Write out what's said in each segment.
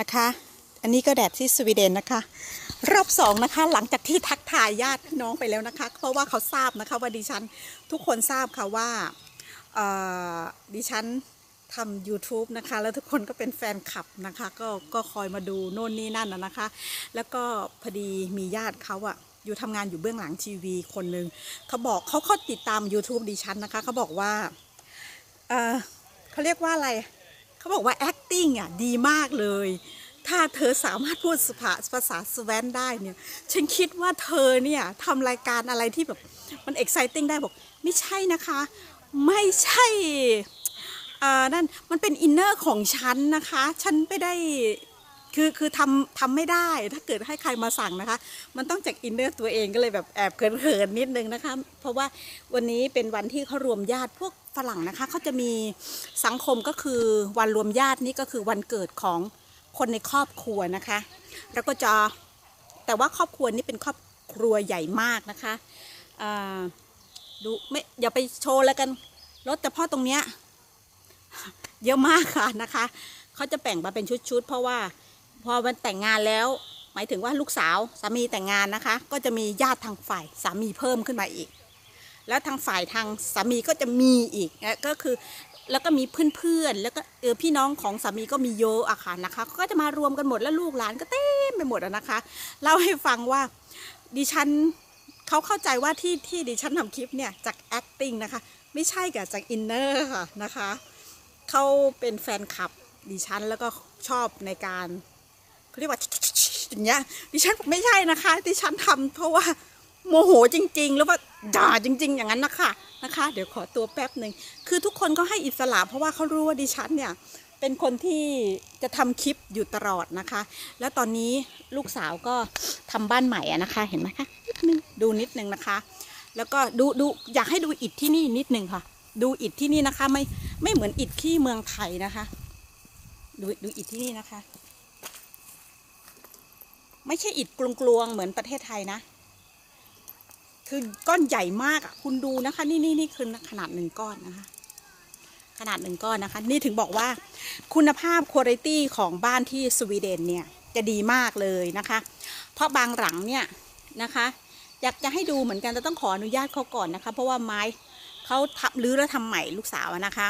นะคะ อันนี้ก็แดดที่สวีเดนนะคะ รอบสองนะคะ หลังจากที่ทักทายญาติน้องไปแล้วนะคะ เพราะว่าเขาทราบนะคะว่าดิฉันทุกคนทราบค่ะว่าดิฉันทำ YouTube นะคะ แล้วทุกคนก็เป็นแฟนคลับนะคะ ก็ก็คอยมาดูโน่นนี่นั่นนะคะ แล้วก็พอดีมีญาติเขาอะอยู่ทำงานอยู่เบื้องหลังทีวีคนหนึ่งเขาบอกเขาเขาติดตาม YouTube ดิฉันนะคะเขาบอกว่าเออเขาเรียกว่าอะไรเขาบอกว่า acting อ่ะดีมากเลย ถ้าเธอสามารถพูดภาษาภาษาสวีเดนได้เนี่ย ฉันคิดว่าเธอเนี่ยทำรายการอะไรที่แบบมันเอ็กไซติ้งได้บอกไม่ใช่นะคะ ไม่ใช่อ่านั่นมันเป็นอินเนอร์ของฉันนะคะ ฉันไม่ได้ คือคือทำทำไม่ได้ถ้าเกิดให้ใครมาสั่งนะคะ มันต้องจากอินเนอร์ตัวเองก็เลยแบบแอบเขินๆนิดนึงนะคะ เพราะว่าวันนี้เป็นวันที่เขารวมญาติพวกฝรั่งนะคะเขาจะมีสังคมก็คือวันรวมญาตินี่ก็คือวันเกิดของคนในครอบครัวนะคะ แล้วก็จะแต่ว่าครอบครัวนี้เป็นครอบครัวใหญ่มากนะคะอ่าดูไม่อย่าไปโชว์แล้วกันรถแต่พ่อตรงเนี้ยเยอะมากค่ะนะคะเขาจะแบ่งมาเป็นชุดๆเพราะว่า พอมันแต่งงานแล้ว หมายถึงว่าลูกสาวสามีแต่งงานนะคะ ก็จะมีญาติทางฝ่ายสามีเพิ่มขึ้นมาอีก แล้วทางฝ่ายทางสามีก็จะมีอีกนะก็คือแล้วก็มีเพื่อนๆ แล้วก็เออพี่น้องของสามีก็มีเยอะอะค่ะนะคะก็จะมารวมกันหมดแล้วลูกหลานก็เต็มไปหมดอะนะคะเล่าให้ฟังว่าดิฉันเขาเข้าใจว่าที่ที่ดิฉันทำคลิปเนี่ยจาก acting นะคะ ไม่ใช่กับจาก inner ค่ะนะคะเขาเป็นแฟนคลับดิฉันแล้วก็ชอบในการ เขาเรียกว่าอย่างเงี้ยดิฉันบอกไม่ใช่นะคะดิฉันทำเพราะว่าโมโหจริงๆหรือว่าด่าจริง ๆ อย่างนั้นนะคะนะคะ เดี๋ยวขอตัวแป๊บหนึ่งคือทุกคนก็ให้อิสระ เพราะว่าเขารู้ว่าดิฉันเนี่ยเป็นคนที่จะทำคลิปอยู่ตลอดนะคะ แล้วตอนนี้ลูกสาวก็ทำบ้านใหม่อะนะคะ เห็นไหมคะนิดนึงดูนิดนึงนะคะ แล้วก็ดูดูอยากให้ดูอิฐที่นี่นิดนึงค่ะ ดูอิฐที่นี่นะคะ ไม่ไม่เหมือนอิฐที่เมืองไทยนะคะ ดูดูอิฐที่นี่นะคะ ไม่ใช่อิฐกลวงๆเหมือนประเทศไทยนะ คือก้อนใหญ่มากอะ คุณดูนะคะ นี่นี่นี่คือขนาดหนึ่งก้อนนะคะ ขนาดหนึ่งก้อนนะคะ นี่ถึงบอกว่า คุณภาพคุณภาพของบ้านที่สวีเดนเนี่ยจะดีมากเลยนะคะ เพราะบางหลังเนี่ยนะคะ อยากจะให้ดูเหมือนกันแต่ต้องขออนุญาตเขาก่อนนะคะ เพราะว่าไม้เขาทับรื้อแล้วทำใหม่ลูกสาวนะคะ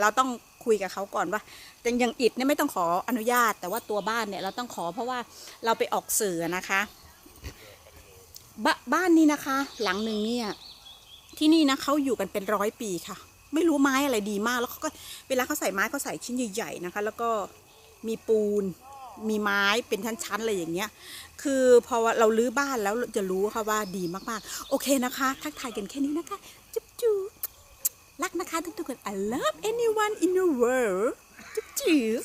เราต้อง คุยกับเขาก่อนว่าแต่อย่างอิฐเนี่ยไม่ต้องขออนุญาต แต่ว่าตัวบ้านเนี่ยเราต้องขอเพราะว่าเราไปออกสื่อนะคะบบ้านนี้นะคะ หลังหนึ่งเนี่ยที่นี่นะเขาอยู่กันเป็นร้อยปีค่ะ ไม่รู้ไม้อะไรดีมากแล้วเขาก็เวลาเขาใส่ไม้เขาใส่ชิ้นใหญ่ๆนะคะ แล้วก็มีปูนมีไม้เป็นชั้นๆอะไรอย่างเงี้ย คือพอเราลื้อบ้านแล้วจะรู้ค่ะว่าดีมากๆ โอเคนะคะ ทักทายกันแค่นี้นะคะ จุ๊บจุ๊บ นะคะทุกๆคน I love anyone in the world จุ๊บจุ๊บ